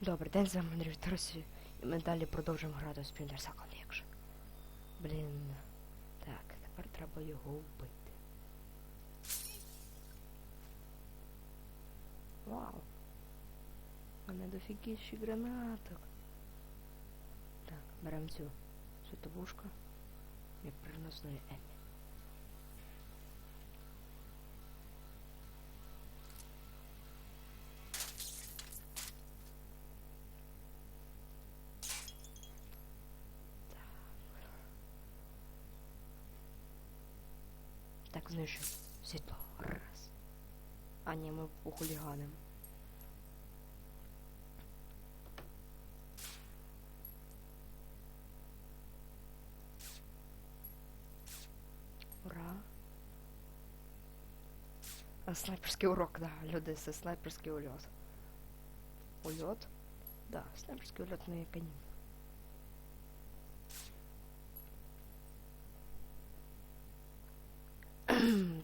Добрий день, з вами Андрій і ми далі продовжуємо грати у Splinter Second, якщо. Блін. Так, тепер треба його вбити. Вау. У мене дофігіші гранаток. Так, беремо цю світобушку і переносної Еммі. Так, знищу світло. Раз. А ні, ми похуліганим. Ура. А, снайперський урок, да, люди, це снайперський ульот. Ульот? Да, снайперський ульот на коні.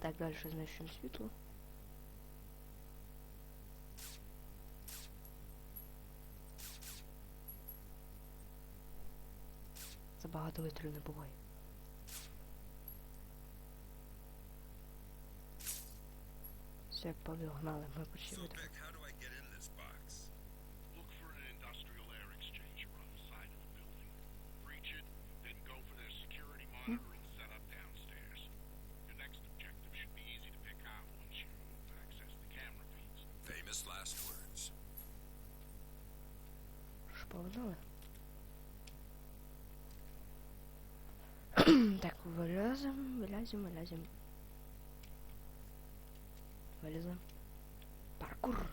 Так, далі знищуємо світло. Забагато вистрілів не буває. Все, погнали, ми почали. Вилазим, вилазим, вилазим. Вилазим. Паркур.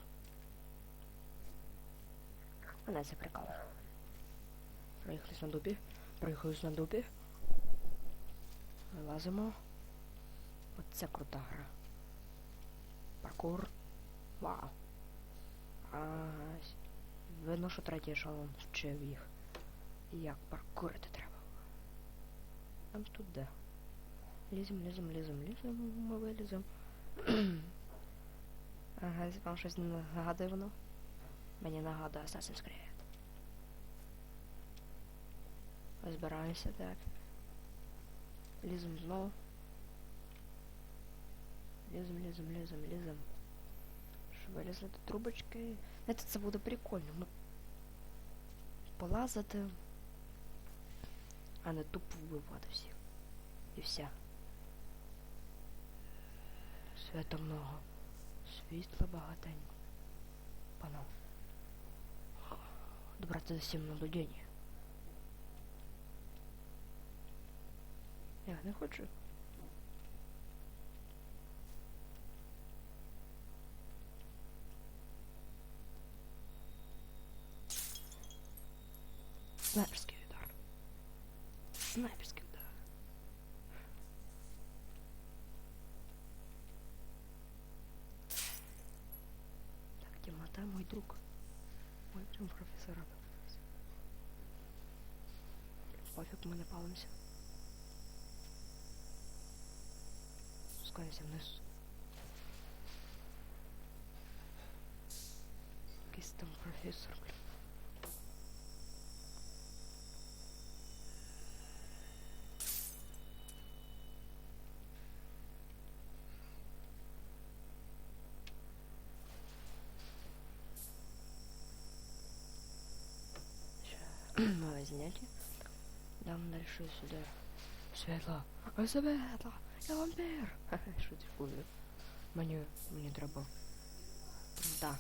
Мене це прикол. Проїхались на дупі. Проїхались на дупі. Вилазимо. Оце крута гра. Паркур. Вау. Ага. Видно, що третій ешелон вчив їх. Як паркурити треба. Нам тут де? Лізем, лізем, лізем, лізем, ми вилізем. ага, вам щось нагадує воно? Мені нагадує Assassin's Creed. Розбираємося так. Лізем знову. Лізем, лізем, лізем, лізем. Щоб вилізли до трубочки. Знаєте, це буде прикольно. Ми полазити, а не тупо вбивати всіх. І все. Свята много. Світла багатенько. Пано. Добраться до сім наблюдення. Я не хочу. Снайперский удар. Снайперский удар. там мой друг. Мой прям профессор. Пофиг, мы не палимся. Спускаемся вниз. Якийсь там професор, блин. Занятие. Дам дальше сюда. Світло. Ой, світло. Я. Що ти хуй? Мені, мені. Да.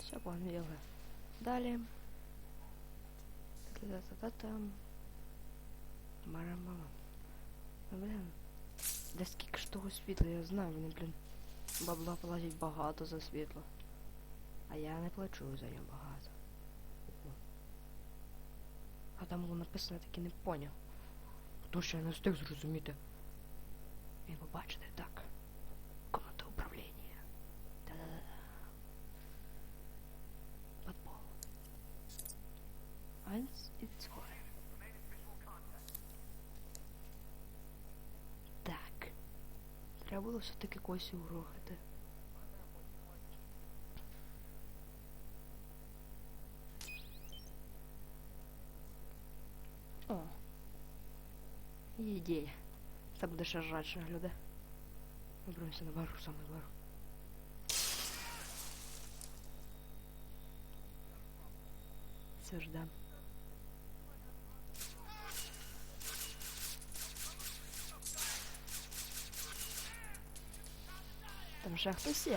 Все, погнали. Далі. Та-та-та-та-там. Марам-мама. Ну, блін. Да скільки ж того світла, я знаю, мені, блін, бабла платять багато за світло. А я не плачу за нього багато. Ого. А там було написано, я таки не поняв. То що я не встиг зрозуміти. І побачите, так. Комната управління. Та-да-да-да. Eins і zwei. Так. Треба було все-таки когось урохати. Ідея. Це буде ще радше, люди. Виберемося наверху, саме наверху. Все ждем. Там ще хтось.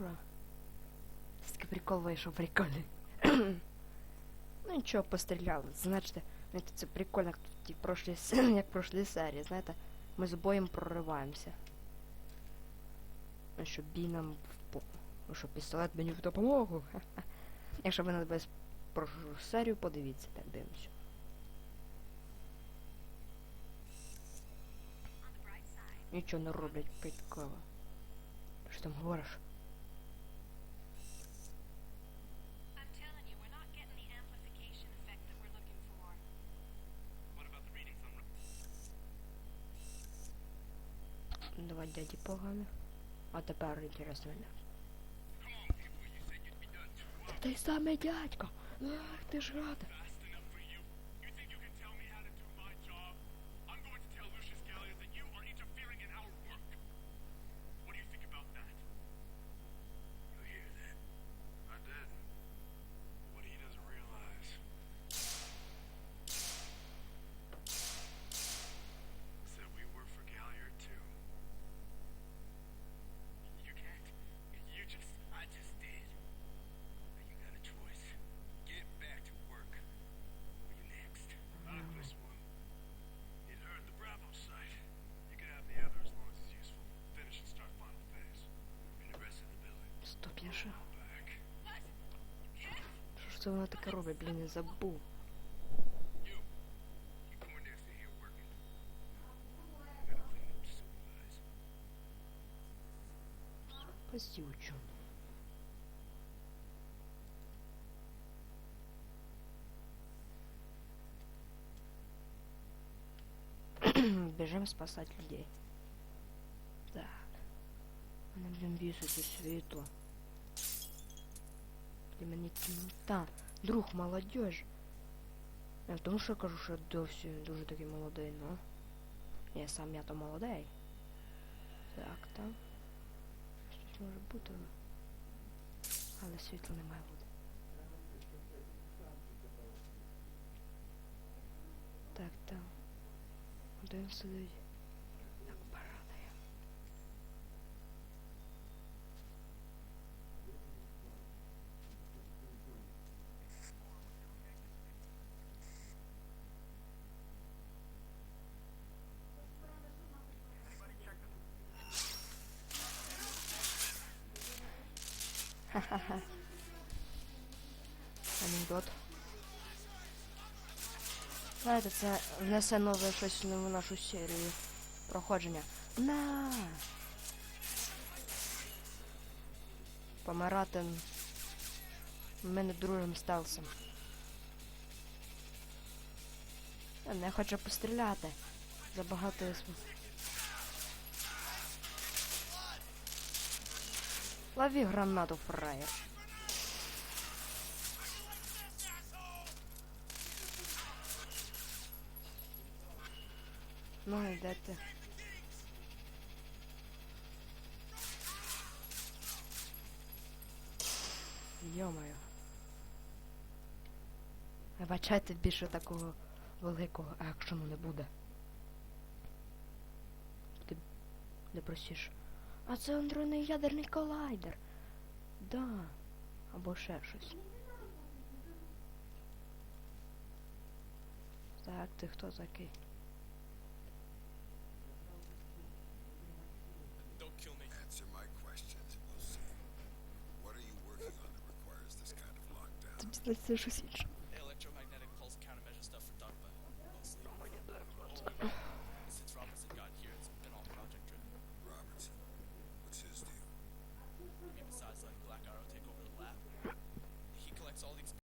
Ура. Такий прикол вийшов, прикольний. ну нічого, постріляли. Знаєте, знаєте, це прикольно, як в прошлій, як в прошлій серії, знаєте, ми з боєм прориваємося. Ну що бій нам в по... Ну що, пістолет мені в допомогу. Якщо ви не прошлу серію, подивіться, так дивимося. Нічого не роблять прикола. Що там говориш? Два дяді погано. А тепер інтересно мене. Та Той самий дядько. Ах, ти ж рада. coming next to here working. Gotta clean up to supervise. Постючу. Бежим спасать людей. Так. Мене, блін, бісить це світло. Для мене темнота. Друг, молодежь. Я тому що кажу, що я досі дуже такий молодий, ну. Я сам я то молодий. Так, там. Щось може бути. Але світла не має бути. Так, там. Один сидить. Так порадує. Ха-ха-ха. Анекдот. Знаєте, це внесе нове щось в нашу серію проходження. На! Помирати. Ми не дружим стелсом. Не хочу постріляти. Забагато я Лови гранату, фраєр. Ну, де ти? Йомаю. Вибачайте, більше такого великого екшену не буде. Ти не просиш. А це андронний ядерний колайдер. Да. Або ще щось. Так, ти хто такий? Тобі здається щось інше.